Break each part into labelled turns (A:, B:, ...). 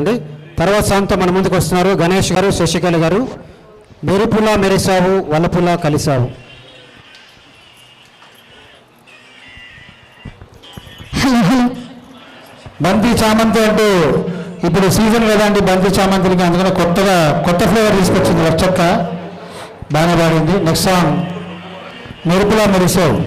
A: అండి తర్వాత సాంగ్తో మన ముందుకు వస్తున్నారు గణేష్ గారు శశికళ గారు. మెరుపుల మెరిసావు వలపుల కలిసావు.
B: బంతి చామంతి అంటూ ఇప్పుడు సీజన్ కదండి బంతి చామంతికి అందుకని కొత్తగా కొత్త ఫ్లేవర్ తీసుకొచ్చింది వర్చక్క. బాగానే పాడింది. నెక్స్ట్ సాంగ్ మెరుపులా మెరిసావు.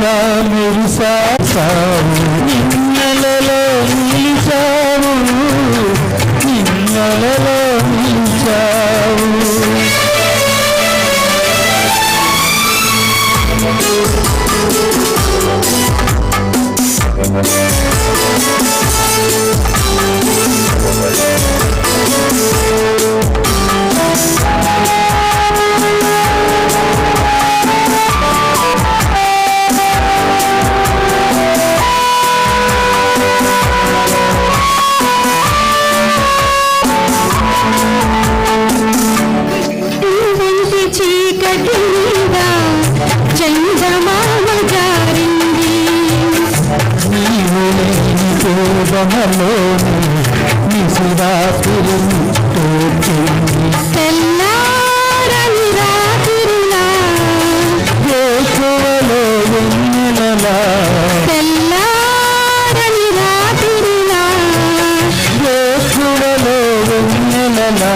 C: మెరుపులా మెరిసావు
B: పూర్వమలోని నిశిరాత్రి తోచింది
C: తెల్లారని రాత్రిలా
B: వేకువలో వెన్నెలలా
C: తెల్లారని రాత్రిలా
B: వేకువలో వెన్నెలలా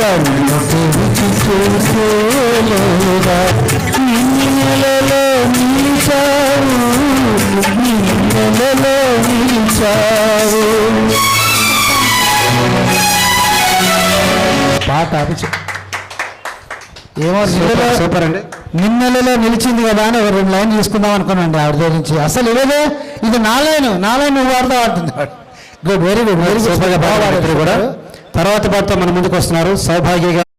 B: కళ్ళు తెరిచి నిన్నెలలో నిలిచావు నిన్నెలలో నిలిచావు. పాట ఏమో
A: సూపర్ అండి.
B: నిన్నెలలో నిలిచింది కదా అని రెండు లైన్ తీసుకుందాం అనుకున్నాండి ఆవిడ నుంచి. అసలు ఇదే ఇది నా లైన్ నా లైన్ నువ్వు వాడతా అంటున్నాడు. Good very good very good
A: కూడా. తర్వాత పాటతో మన ముందుకు వస్తున్నారు. సౌభాగ్య గారు